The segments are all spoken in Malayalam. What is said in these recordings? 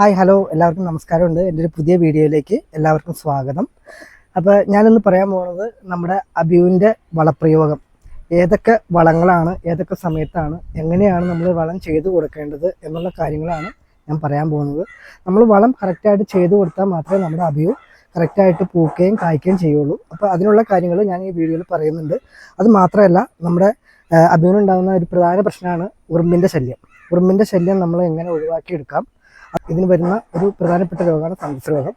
Hi hello. എല്ലാവർക്കും നമസ്കാരമുണ്ട്. എന്റെ ഒരു പുതിയ വീഡിയോയിലേക്ക് എല്ലാവർക്കും സ്വാഗതം. അപ്പോൾ ഞാനിന്ന് പറയാൻ പോകുന്നത് നമ്മുടെ അബിയുവിന്റെ വളപ്രയോഗം. ഏതൊക്കെ വളങ്ങളാണ് ഏതൊക്കെ സമയത്താണ് എങ്ങനെയാണ് നമ്മൾ വളം ചെയ്തു കൊടുക്കേണ്ടത് എന്നുള്ള കാര്യങ്ങളാണ് ഞാൻ പറയാൻ പോകുന്നത്. നമ്മൾ വളം കറക്റ്റായിട്ട് ചെയ്തു കൊടുത്താൽ മാത്രമേ നമ്മുടെ അബിയു കറക്റ്റായിട്ട് പൂക്കുകയും കായ്ക്കുകയും ചെയ്യുള്ളൂ. അപ്പോൾ അതിനുള്ള കാര്യങ്ങൾ ഞാൻ ഈ വീഡിയോയിൽ പറയുന്നുണ്ട്. അത് മാത്രമല്ല നമ്മുടെ അബിയുനുണ്ടാകുന്ന ഒരു പ്രധാന പ്രശ്നമാണ് ഉറുമ്പിന്റെ ശല്യം. ഉറുമ്പിന്റെ ശല്യം നമ്മൾ എങ്ങനെ ഒഴിവാക്കിയെടുക്കാം? ഇതിന് വരുന്ന ഒരു പ്രധാനപ്പെട്ട രോഗമാണ് ഫംഗസ് രോഗം.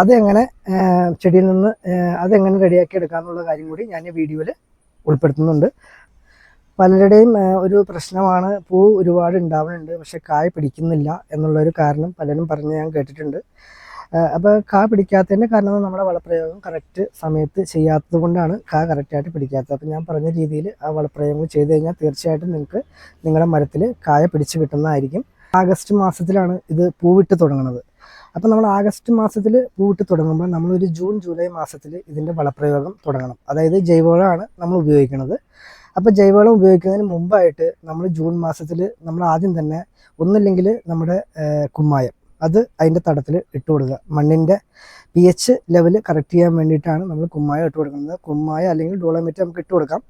അതെങ്ങനെ ചെടിയിൽ നിന്ന് അതെങ്ങനെ റെഡിയാക്കി എടുക്കാമെന്നുള്ള കാര്യം കൂടി ഞാൻ ഈ വീഡിയോയിൽ ഉൾപ്പെടുത്തുന്നുണ്ട്. പലരുടെയും ഒരു പ്രശ്നമാണ് പൂ ഒരുപാട് ഉണ്ടാവുന്നുണ്ട് പക്ഷെ കായ പിടിക്കുന്നില്ല എന്നുള്ളൊരു കാരണം പലരും പറഞ്ഞ് ഞാൻ കേട്ടിട്ടുണ്ട്. അപ്പോൾ കാ പിടിക്കാത്തതിന്റെ കാരണം നമ്മുടെ വളപ്രയോഗം കറക്റ്റ് സമയത്ത് ചെയ്യാത്തത് കൊണ്ടാണ് കാ കറക്റ്റായിട്ട് പിടിക്കാത്തത്. അപ്പോൾ ഞാൻ പറഞ്ഞ രീതിയിൽ ആ വളപ്രയോഗം ചെയ്ത് കഴിഞ്ഞാൽ തീർച്ചയായിട്ടും നിങ്ങൾക്ക് നിങ്ങളുടെ മരത്തിൽ കായ പിടിച്ച് കിട്ടുന്നതായിരിക്കും. ആഗസ്റ്റ് മാസത്തിലാണ് ഇത് പൂവിട്ട് തുടങ്ങുന്നത്. അപ്പോൾ നമ്മൾ ആഗസ്റ്റ് മാസത്തിൽ പൂവിട്ട് തുടങ്ങുമ്പോൾ നമ്മളൊരു ജൂൺ ജൂലൈ മാസത്തിൽ ഇതിന്റെ വളപ്രയോഗം തുടങ്ങണം. അതായത് ജൈവവളമാണ് നമ്മൾ ഉപയോഗിക്കുന്നത്. അപ്പോൾ ജൈവവളം ഉപയോഗിക്കുന്നതിന് മുമ്പായിട്ട് നമ്മൾ ജൂൺ മാസത്തിൽ നമ്മൾ ആദ്യം തന്നെ ഒന്നില്ലെങ്കിൽ നമ്മുടെ കുമ്മായം അത് അതിന്റെ തടത്തിൽ ഇട്ട് കൊടുക്കുക. മണ്ണിന്റെ പി എച്ച് ലെവൽ കറക്റ്റ് ചെയ്യാൻ വേണ്ടിയിട്ടാണ് നമ്മൾ കുമ്മായ ഇട്ട് കൊടുക്കുന്നത്. കുമ്മായ അല്ലെങ്കിൽ ഡോളോമെറ്റ് നമുക്ക് ഇട്ട് കൊടുക്കാം.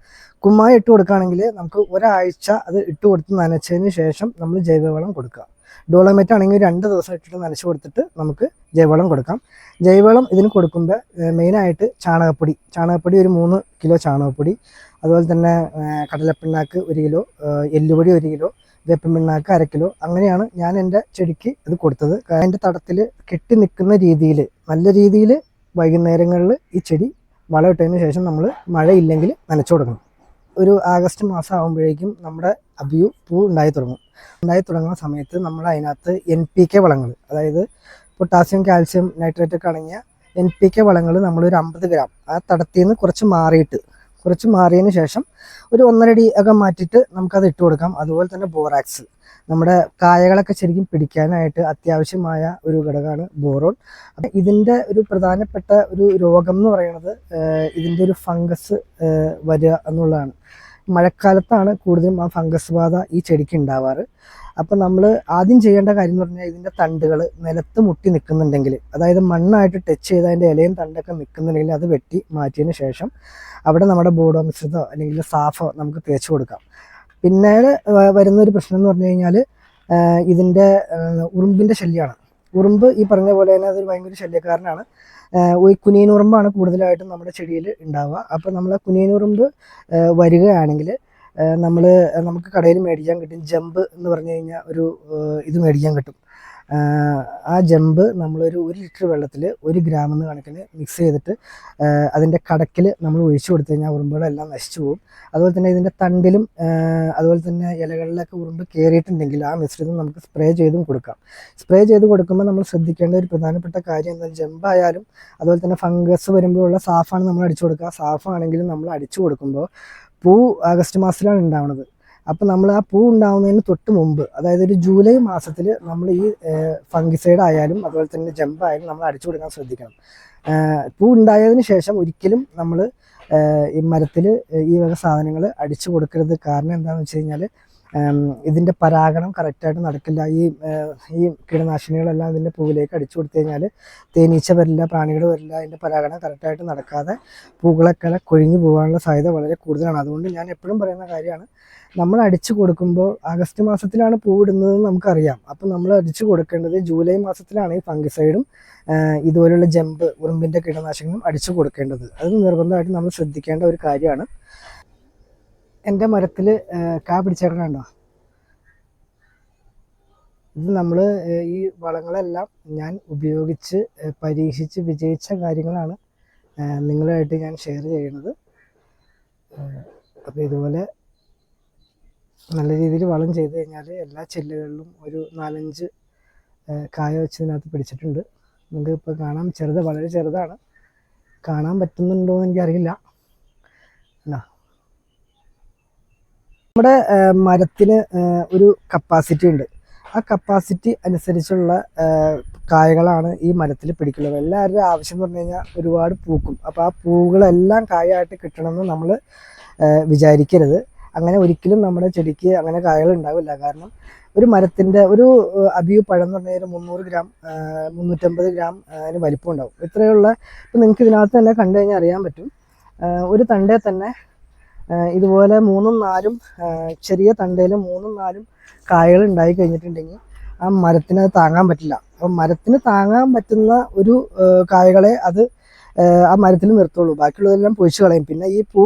കുമ്മായ ഇട്ട് കൊടുക്കുകയാണെങ്കിൽ നമുക്ക് ഒരാഴ്ച അത് ഇട്ട് കൊടുത്ത് നനച്ചതിന് ശേഷം നമ്മൾ ജൈവവളം കൊടുക്കുക. ഡോളോമെറ്റ് ആണെങ്കിൽ രണ്ട് ദിവസം ഇട്ടിട്ട് നനച്ച് കൊടുത്തിട്ട് നമുക്ക് ജൈവവളം കൊടുക്കാം. ജൈവവളം ഇതിന് കൊടുക്കുമ്പോൾ മെയിനായിട്ട് ചാണകപ്പൊടി. ചാണകപ്പൊടി ഒരു മൂന്ന് കിലോ ചാണകപ്പൊടി. അതുപോലെ തന്നെ കടലപ്പിണ്ണാക്ക് ഒരു കിലോ എല്ലുപൊടി ഒരു കിലോ വേപ്പിൻ അര കിലോ. അങ്ങനെയാണ് ഞാൻ എന്റെ ചെടിക്ക് ഇത് കൊടുത്തത്. എന്റെ തടത്തിൽ കെട്ടി നിൽക്കുന്ന രീതിയിൽ നല്ല രീതിയിൽ വൈകുന്നേരങ്ങളിൽ ഈ ചെടി വളമിട്ടതിന് ശേഷം നമ്മൾ മഴയില്ലെങ്കിൽ നനച്ചു കൊടുക്കണം. ഒരു ആഗസ്റ്റ് മാസം ആകുമ്പോഴേക്കും നമ്മുടെ അബിയു പൂ ഉണ്ടായി തുടങ്ങും. ഉണ്ടായി തുടങ്ങുന്ന സമയത്ത് നമ്മൾ അതിനകത്ത് എൻ പി കെ വളങ്ങൾ അതായത് പൊട്ടാസ്യം കാൽസ്യം നൈട്രേറ്റ് ഒക്കെ അടങ്ങിയ എൻ പി കെ വളങ്ങൾ നമ്മളൊരു അമ്പത് ഗ്രാം ആ തടത്തിൽ നിന്ന് കുറച്ച് മാറിയിട്ട് കുറച്ച് മാറിയതിന് ശേഷം ഒരു ഒന്നരടി ഒക്കെ മാറ്റിയിട്ട് നമുക്കത് ഇട്ട് കൊടുക്കാം. അതുപോലെ തന്നെ ബോറാക്സ്. നമ്മുടെ കായകളൊക്കെ ശരിക്കും പിടിക്കാനായിട്ട് അത്യാവശ്യമായ ഒരു ഘടകമാണ് ബോറോൺ. ഇതിന്റെ ഒരു പ്രധാനപ്പെട്ട ഒരു രോഗം എന്ന് പറയുന്നത് ഇതിന്റെ ഒരു ഫംഗസ് വരിക എന്നുള്ളതാണ്. മഴക്കാലത്താണ് കൂടുതലും ആ ഫംഗസ് ബാധ ഈ ചെടിക്ക് ഉണ്ടാവാറ്. അപ്പം നമ്മൾ ആദ്യം ചെയ്യേണ്ട കാര്യം എന്ന് പറഞ്ഞാൽ ഇതിന്റെ തണ്ടുകൾ നിലത്ത് മുട്ടി നിൽക്കുന്നുണ്ടെങ്കിൽ അതായത് മണ്ണായിട്ട് ടച്ച് ചെയ്ത് അതിന്റെ ഇലയും തണ്ടൊക്കെ നിൽക്കുന്നുണ്ടെങ്കിൽ അത് വെട്ടി മാറ്റിയതിന് ശേഷം അവിടെ നമ്മുടെ ബോഡോ മിശ്രിതോ അല്ലെങ്കിൽ സാഫോ നമുക്ക് തേച്ച് കൊടുക്കാം. പിന്നീട് വരുന്ന ഒരു പ്രശ്നം എന്ന് പറഞ്ഞു കഴിഞ്ഞാൽ ഇതിന്റെ ഉറുമ്പിന്റെ ശല്യമാണ് ഉറുമ്പ് ഈ പറഞ്ഞ പോലെ തന്നെ അതൊരു ഭയങ്കര ശല്യക്കാരനാണ്. ഈ കുനിയനുറുമ്പാണ് കൂടുതലായിട്ടും നമ്മുടെ ചെടിയിൽ ഉണ്ടാവുക. അപ്പോൾ നമ്മൾ കുനിയനുറുമ്പ് വരികയാണെങ്കിൽ നമ്മൾ നമുക്ക് കടയിൽ മേടിക്കാൻ കിട്ടും. ജമ്പ് എന്ന് പറഞ്ഞു കഴിഞ്ഞാൽ ഒരു ഇത് മേടിക്കാൻ കിട്ടും. ആ ജമ്പ് നമ്മളൊരു ഒരു ലിറ്റർ വെള്ളത്തിൽ ഒരു ഗ്രാം എന്ന് കണക്കിന് മിക്സ് ചെയ്തിട്ട് അതിന്റെ കടക്കിൽ നമ്മൾ ഒഴിച്ചു കൊടുത്തു കഴിഞ്ഞാൽ ഉറുമ്പുകളെല്ലാം നശിച്ചു പോകും. അതുപോലെ തന്നെ ഇതിന്റെ തണ്ടിലും അതുപോലെ തന്നെ ഇലകളിലൊക്കെ ഉറുമ്പ് കയറിയിട്ടുണ്ടെങ്കിൽ ആ മിശ്രിതം നമുക്ക് സ്പ്രേ ചെയ്തും കൊടുക്കാം. സ്പ്രേ ചെയ്ത് കൊടുക്കുമ്പോൾ നമ്മൾ ശ്രദ്ധിക്കേണ്ട ഒരു പ്രധാനപ്പെട്ട കാര്യം എന്താ ജമ്പായാലും അതുപോലെ തന്നെ ഫംഗസ് വരുമ്പോഴുള്ള സാഫാണ് നമ്മൾ അടിച്ചു കൊടുക്കുക സാഫാണെങ്കിലും നമ്മൾ അടിച്ചു കൊടുക്കുമ്പോൾ പൂ ആഗസ്റ്റ് മാസത്തിലാണ് ഉണ്ടാവുന്നത് അപ്പോൾ നമ്മൾ ആ പൂ ഉണ്ടാവുന്നതിന് തൊട്ട് മുമ്പ് അതായത് ഒരു ജൂലൈ മാസത്തിൽ നമ്മൾ ഈ ഫംഗിസൈഡ് ആയാലും അതുപോലെ തന്നെ ജമ്പായാലും നമ്മൾ അടിച്ചു കൊടുക്കാൻ ശ്രദ്ധിക്കണം. പൂ ഉണ്ടായതിന് ശേഷം ഒരിക്കലും നമ്മൾ ഈ മരത്തിൽ ഈ വക സാധനങ്ങൾ അടിച്ചു കൊടുക്കരുത്. കാരണം എന്താണെന്ന് വെച്ച് കഴിഞ്ഞാൽ ഇതിന്റെ പരാഗണം കറക്റ്റായിട്ട് നടക്കില്ല. ഈ ഈ കീടനാശിനികളെല്ലാം ഇതിന്റെ പൂവിലേക്ക് അടിച്ചു കൊടുത്തു കഴിഞ്ഞാൽ തേനീച്ച വരില്ല പ്രാണികൾ വരില്ല അതിന്റെ പരാഗണം കറക്റ്റായിട്ട് നടക്കാതെ പൂക്കളൊക്കെ കൊഴിഞ്ഞു പോകാനുള്ള സാധ്യത വളരെ കൂടുതലാണ്. അതുകൊണ്ട് ഞാൻ എപ്പോഴും പറയുന്ന കാര്യമാണ് നമ്മൾ അടിച്ചു കൊടുക്കുമ്പോൾ ആഗസ്റ്റ് മാസത്തിലാണ് പൂവിടുന്നതെന്ന് നമുക്കറിയാം. അപ്പം നമ്മൾ അടിച്ചു കൊടുക്കേണ്ടത് ജൂലൈ മാസത്തിലാണ് ഈ ഫംഗിസൈഡും ഇതുപോലുള്ള ജമ്പ് ഉറുമ്പിന്റെ കീടനാശിനികളും അടിച്ചു കൊടുക്കേണ്ടത്. അത് നിർബന്ധമായിട്ട് നമ്മൾ ശ്രദ്ധിക്കേണ്ട ഒരു കാര്യമാണ്. എന്റെ മരത്തിൽ കാ പിടിച്ചേക്കണുണ്ടോ ഇത് നമ്മൾ ഈ വളങ്ങളെല്ലാം ഞാൻ ഉപയോഗിച്ച് പരീക്ഷിച്ച് വിജയിച്ച കാര്യങ്ങളാണ് നിങ്ങളുമായിട്ട് ഞാൻ ഷെയർ ചെയ്യുന്നത്. അപ്പോൾ ഇതുപോലെ നല്ല രീതിയിൽ വളം ചെയ്ത് കഴിഞ്ഞാൽ എല്ലാ ചെല്ലുകളിലും ഒരു നാലഞ്ച് കായ വെച്ചതിനകത്ത് പിടിച്ചിട്ടുണ്ട്. നിങ്ങൾക്ക് ഇപ്പോൾ കാണാൻ ചെറുത് വളരെ ചെറുതാണ്. കാണാൻ പറ്റുന്നുണ്ടോ എന്ന് എനിക്കറിയില്ല. അല്ല നമ്മുടെ മരത്തിന് ഒരു കപ്പാസിറ്റി ഉണ്ട്. ആ കപ്പാസിറ്റി അനുസരിച്ചുള്ള കായകളാണ് ഈ മരത്തിൽ പിടിക്കുന്നത്. എല്ലാവരുടെയും ആവശ്യം എന്ന് പറഞ്ഞു കഴിഞ്ഞാൽ ഒരുപാട് പൂക്കും. അപ്പോൾ ആ പൂവുകളെല്ലാം കായായിട്ട് കിട്ടണമെന്ന് നമ്മൾ വിചാരിക്കരുത്. അങ്ങനെ ഒരിക്കലും നമ്മുടെ ചെടിക്ക് അങ്ങനെ കായകൾ ഉണ്ടാവില്ല. കാരണം ഒരു മരത്തിന്റെ ഒരു അബിയു പഴം എന്ന് പറഞ്ഞാൽ മുന്നൂറ് ഗ്രാം മുന്നൂറ്റമ്പത് ഗ്രാം അതിന് വലിപ്പം ഉണ്ടാവും. ഇത്രയുള്ള ഇപ്പം നിങ്ങൾക്ക് ഇതിനകത്ത് തന്നെ കണ്ടു കഴിഞ്ഞാൽ അറിയാൻ പറ്റും. ഒരു തണ്ടേ തന്നെ ഇതുപോലെ മൂന്നും നാലും ചെറിയ തണ്ടയിൽ മൂന്നും നാലും കായകൾ ഉണ്ടായി കഴിഞ്ഞിട്ടുണ്ടെങ്കിൽ ആ മരത്തിന് അത് താങ്ങാൻ പറ്റില്ല. അപ്പം മരത്തിന് താങ്ങാൻ പറ്റുന്ന ഒരു കായകളെ അത് ആ മരത്തിൽ നിർത്തുള്ളൂ. ബാക്കിയുള്ളതെല്ലാം പൊഴിച്ചു കളയും. പിന്നെ ഈ പൂ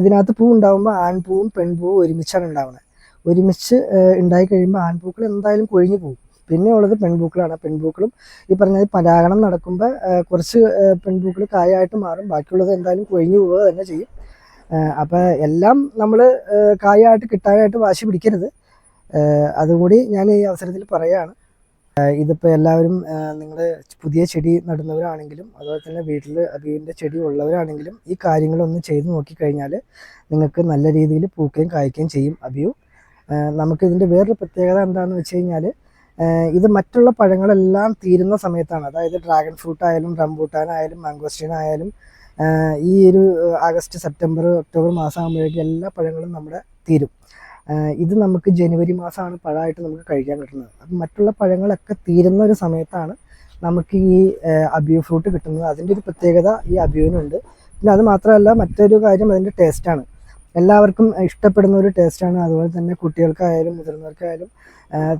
ഇതിനകത്ത് പൂ ഉണ്ടാകുമ്പോൾ ആൺപൂവും പെൺപൂവും ഒരുമിച്ചാണ് ഉണ്ടാവുന്നത്. ഒരുമിച്ച് ഉണ്ടായി കഴിയുമ്പോൾ ആൺപൂക്കൾ എന്തായാലും കൊഴിഞ്ഞു പോകും. പിന്നെ ഉള്ളത് പെൺപൂക്കളാണ്. പെൺപൂക്കളും ഈ പറഞ്ഞ പരാഗണം നടക്കുമ്പോൾ കുറച്ച് പെൺപൂക്കൾ കായായിട്ട് മാറും. ബാക്കിയുള്ളത് എന്തായാലും കൊഴിഞ്ഞു പോവുക തന്നെ ചെയ്യും. അപ്പോൾ എല്ലാം നമ്മൾ കായായിട്ട് കിട്ടാനായിട്ട് വാശി പിടിക്കരുത്. അതുകൂടി ഞാൻ ഈ അവസരത്തിൽ പറയുകയാണ്. ഇതിപ്പോൾ എല്ലാവരും നിങ്ങൾ പുതിയ ചെടി നടുന്നവരാണെങ്കിലും അതുപോലെ തന്നെ വീട്ടിൽ വീടിന്റെ ചെടി ഉള്ളവരാണെങ്കിലും ഈ കാര്യങ്ങളൊന്ന് ചെയ്ത് നോക്കിക്കഴിഞ്ഞാൽ നിങ്ങൾക്ക് നല്ല രീതിയിൽ പൂക്കുകയും കായ്ക്കുകയും ചെയ്യും അബിയു നമുക്കിതിന്റെ വേറൊരു പ്രത്യേകത എന്താണെന്ന് വെച്ച് കഴിഞ്ഞാൽ ഇത് മറ്റുള്ള പഴങ്ങളെല്ലാം തീരുന്ന സമയത്താണ്. അതായത് ഡ്രാഗൺ ഫ്രൂട്ട് ആയാലും റംബൂട്ടാൻ ആയാലും മാംഗോസ്റ്റീൻ ആയാലും ഈ ഒരു ആഗസ്റ്റ് സെപ്റ്റംബർ ഒക്ടോബർ മാസം ആകുമ്പോഴേക്കും എല്ലാ പഴങ്ങളും നമ്മുടെ തീരും. ഇത് നമുക്ക് ജനുവരി മാസമാണ് പഴമായിട്ട് നമുക്ക് കഴിക്കാൻ കിട്ടുന്നത്. അപ്പം മറ്റുള്ള പഴങ്ങളൊക്കെ തീരുന്ന ഒരു സമയത്താണ് നമുക്ക് ഈ അബിയു ഫ്രൂട്ട് കിട്ടുന്നത്. അതിന്റെ ഒരു പ്രത്യേകത ഈ അബിയുവിനുണ്ട്. പിന്നെ അത് മാത്രമല്ല മറ്റൊരു കാര്യം അതിന്റെ ടേസ്റ്റാണ്. എല്ലാവർക്കും ഇഷ്ടപ്പെടുന്ന ഒരു ടേസ്റ്റാണ് അതുപോലെ തന്നെ കുട്ടികൾക്കായാലും മുതിർന്നവർക്കായാലും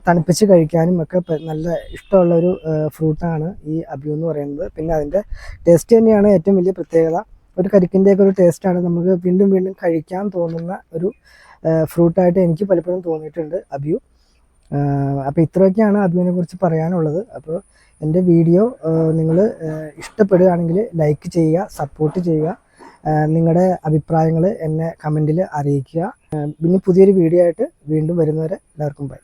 തണുപ്പിച്ച് കഴിക്കാനും ഒക്കെ നല്ല ഇഷ്ടമുള്ള ഒരു ഫ്രൂട്ടാണ് ഈ അബിയു എന്ന് പറയുന്നത്. പിന്നെ അതിന്റെ ടേസ്റ്റ് തന്നെയാണ് ഏറ്റവും വലിയ പ്രത്യേകത. ഒരു കരിക്കിന്റെയൊക്കെ ഒരു ടേസ്റ്റാണ് നമുക്ക് വീണ്ടും വീണ്ടും കഴിക്കാൻ തോന്നുന്ന ഒരു ഫ്രൂട്ടായിട്ട് എനിക്ക് പലപ്പോഴും തോന്നിയിട്ടുണ്ട് അബിയു. അപ്പോൾ ഇത്രയൊക്കെയാണ് അബിയുവിനെ കുറിച്ച് പറയാനുള്ളത്. അപ്പോൾ എന്റെ വീഡിയോ നിങ്ങൾ ഇഷ്ടപ്പെടുകയാണെങ്കിൽ ലൈക്ക് ചെയ്യുക സപ്പോർട്ട് ചെയ്യുക. നിങ്ങളുടെ അഭിപ്രായങ്ങൾ എന്നെ കമന്റിൽ അറിയിക്കുക. പിന്നെ പുതിയൊരു വീഡിയോ ആയിട്ട് വീണ്ടും വരുന്നവരെ എല്ലാവർക്കും ബൈ